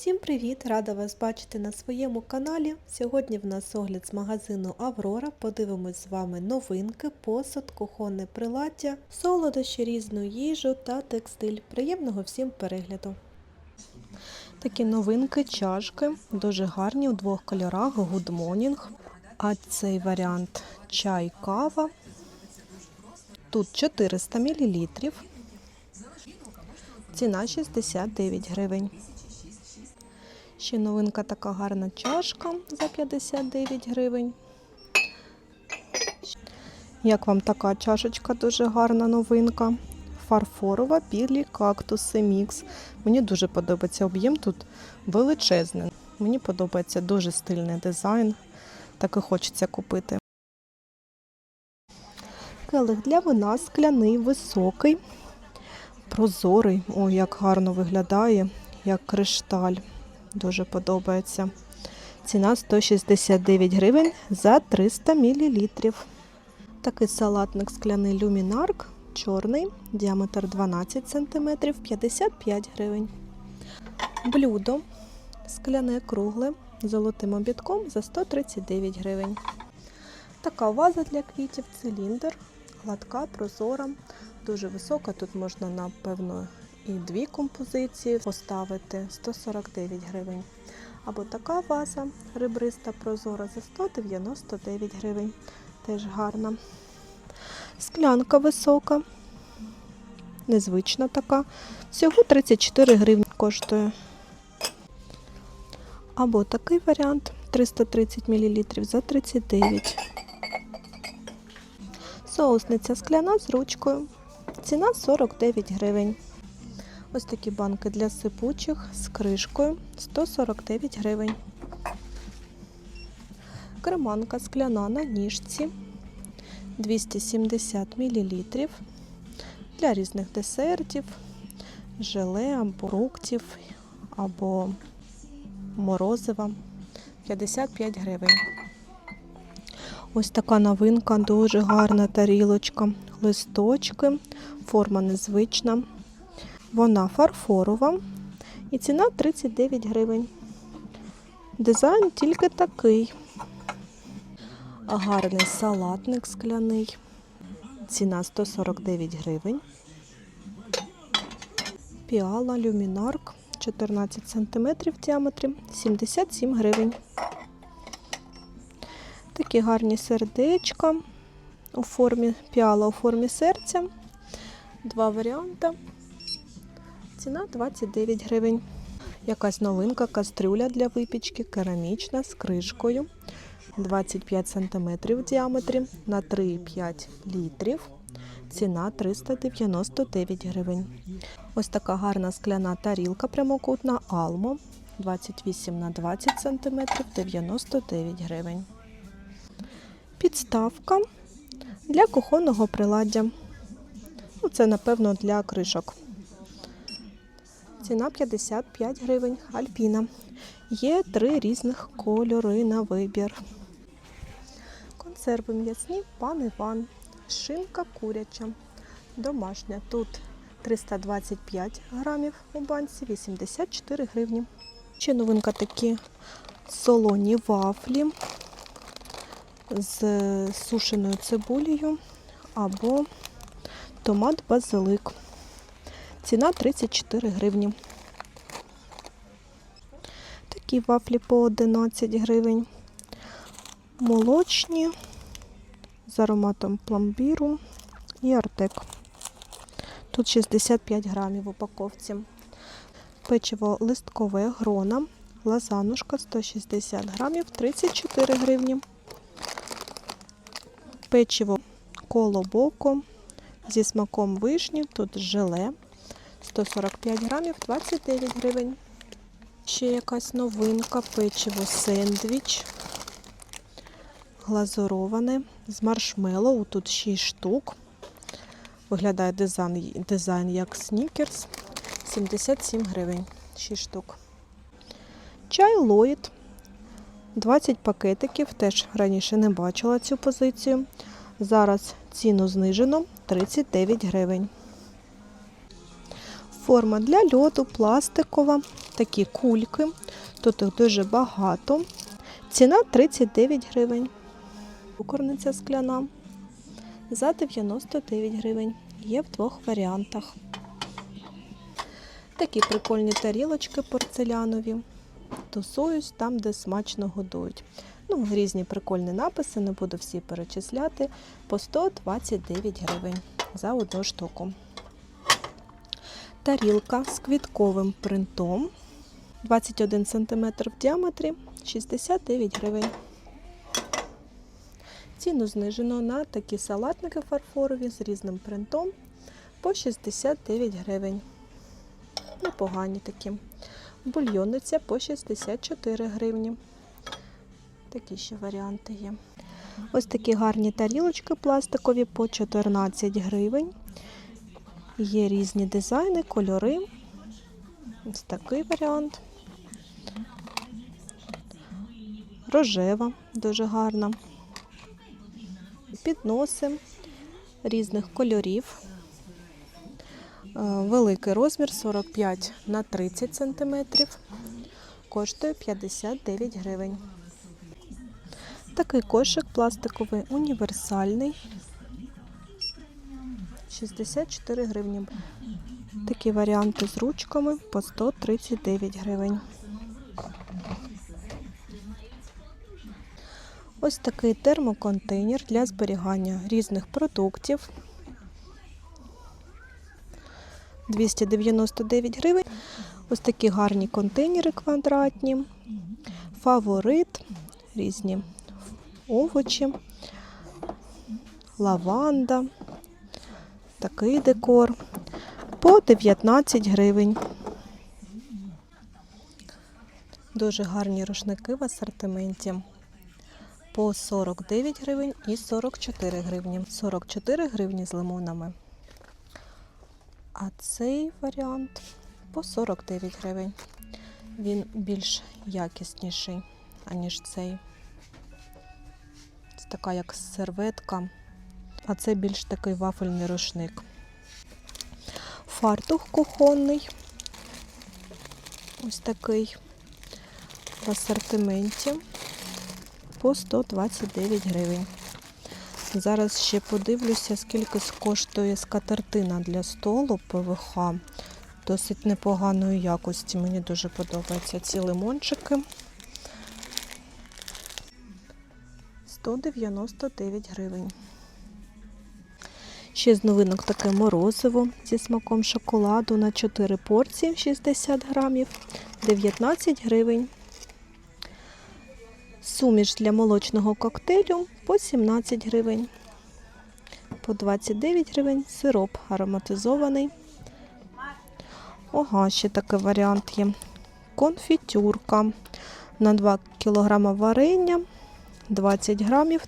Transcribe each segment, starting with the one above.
Всім привіт! Рада вас бачити на своєму каналі. Сьогодні в нас огляд з магазину Аврора. Подивимось з вами новинки, посуд, кухонне приладдя, солодощі, різну їжу та текстиль. Приємного всім перегляду! Такі новинки, чашки, дуже гарні у двох кольорах Good Morning. А цей варіант чай, кава. Тут 400 мл. Ціна 69 гривень. Ще новинка така гарна чашка за 59 гривень. Як вам така чашечка дуже гарна новинка? Фарфорова білі кактуси мікс. Мені дуже подобається об'єм тут величезний. Мені подобається дуже стильний дизайн. Так і хочеться купити. Келих для вина скляний, високий, прозорий. Ой, як гарно виглядає, як кришталь. Дуже подобається. Ціна 169 гривень за 300 мл. Такий салатник скляний люмінарк, чорний, діаметр 12 см, 55 гривень. Блюдо скляне кругле з золотим обідком за 139 гривень. Така ваза для квітів, циліндр, гладка, прозора, дуже висока. Тут можна, напевно, і дві композиції поставити 149 гривень. Або така ваза ребриста прозора за 199 гривень. Теж гарна. Склянка висока, незвична така. Всього 34 гривні коштує. Або такий варіант 330 мл за 39. Соусниця скляна з ручкою. Ціна 49 гривень. Ось такі банки для сипучих з кришкою 149 гривень. Креманка скляна на ніжці 270 мл для різних десертів, желе або фруктів, або морозива 55 гривень. Ось така новинка, дуже гарна тарілочка, листочки, форма незвична. Вона фарфорова і ціна 39 гривень. Дизайн тільки такий. Гарний салатник скляний. Ціна 149 гривень. Піала люмінарк 14 см в діаметрі 77 гривень. Такі гарні сердечка у формі піала у формі серця. Два варіанти. Ціна 29 гривень. Якась новинка, кастрюля для випічки, керамічна з кришкою 25 см в діаметрі на 3,5 літрів. Ціна 399 гривень. Ось така гарна скляна тарілка прямокутна Алмо 28 на 20 см 99 гривень. Підставка для кухонного приладдя. Ну, Це, напевно, для кришок. Ціна 55 гривень. Альпіна. Є три різних кольори на вибір. Консерви м'ясні, пан Іван. Шинка куряча. Домашня. Тут 325 грамів у банці, 84 гривні. Ще новинка такі солоні вафлі з сушеною цибулею або томат базилик. Ціна 34 гривні. Такі вафлі по 11 гривень. Молочні з ароматом пломбіру і артек. Тут 65 грамів в упаковці. Печиво листкове грона, лазанушка 160 грамів, 34 гривні. Печиво колобоко зі смаком вишні, тут желе 145 грамів, 29 гривень. Ще якась новинка, печиво сендвіч. Глазуроване з маршмеллоу, тут 6 штук. Виглядає дизайн, дизайн як снікерс. 77 гривень, 6 штук. Чай Ллойд. 20 пакетиків. Теж раніше не бачила цю позицію. Зараз ціну знижено 39 гривень. Форма для льоду, пластикова, такі кульки. Тут їх дуже багато. Ціна 39 гривень. Кукурниця скляна за 99 гривень. Є в двох варіантах. Такі прикольні тарілочки порцелянові. Тусуюсь там, де смачно годують. Ну, різні прикольні написи, не буду всі перечисляти. По 129 гривень за одну штуку. Тарілка з квітковим принтом 21 см в діаметрі 69 гривень. Ціну знижено на такі салатники фарфорові з різним принтом по 69 гривень. Непогані такі. Бульйонниця по 64 гривні. Такі ще варіанти є. Ось такі гарні тарілочки пластикові по 14 гривень. Є різні дизайни, кольори. Ось такий варіант. Рожева, дуже гарна. Підноси різних кольорів. Е, Великий розмір 45 на 30 см. Коштує 59 гривень. Такий кошик пластиковий універсальний. 64 гривні. Такі варіанти з ручками по 139 гривень. Ось такий термоконтейнер для зберігання різних продуктів. 299 гривень. Ось такі гарні контейнери квадратні, фаворит, різні овочі, лаванда, такий декор по 19 гривень. Дуже гарні рушники в асортименті по 49 гривень і 44 гривні. 44 гривні з лимонами. А цей варіант по 49 гривень. Він більш якісніший, аніж цей. Це така як серветка, а це більш такий вафельний рушник. Фартух кухонний. Ось такий в асортименті по 129 гривень. Зараз ще подивлюся, скільки коштує скатертина для столу ПВХ. Досить непоганої якості. Мені дуже подобаються ці лимончики. 199 гривень. Ще з новинок таке морозиво зі смаком шоколаду на 4 порції 60 грамів, 19 гривень. Суміш для молочного коктейлю по 17 гривень. По 29 гривень сироп ароматизований. Ага, ще такий варіант є. Конфітюрка на 2 кг варення, 20 грамів,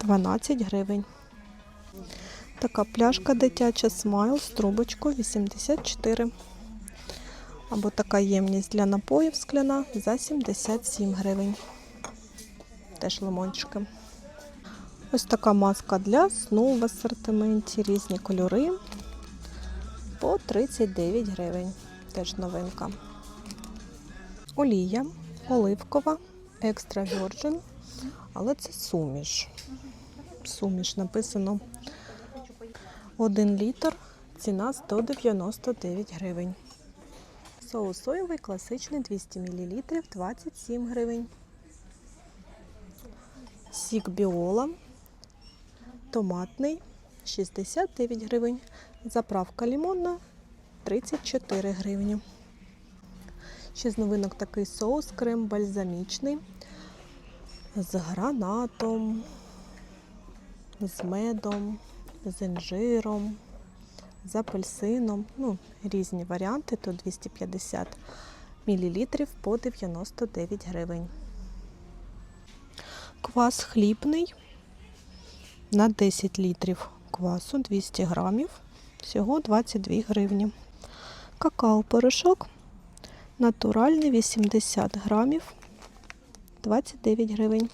12 гривень. Така пляшка дитяча смайл з трубочкою 84. Або така ємність для напоїв скляна за 77 гривень. Теж лимончики. Ось така маска для сну в асортименті, різні кольори по 39 гривень. Теж новинка. Олія оливкова, екстра Virgin, але це суміш. Суміш написано 1 літр, ціна 199 гривень. Соус соєвий класичний 200 мл 27 гривень. Сік біола, томатний 69 гривень. Заправка лимонна 34 гривні. Ще з новинок такий соус крем бальзамічний з гранатом, з медом, з інжиром, з апельсином. Ну, різні варіанти. Тут 250 мл по 99 гривень. Квас хлібний на 10 літрів квасу 200 грамів, всього 22 гривні. Какао-порошок натуральний 80 грамів, 29 гривень.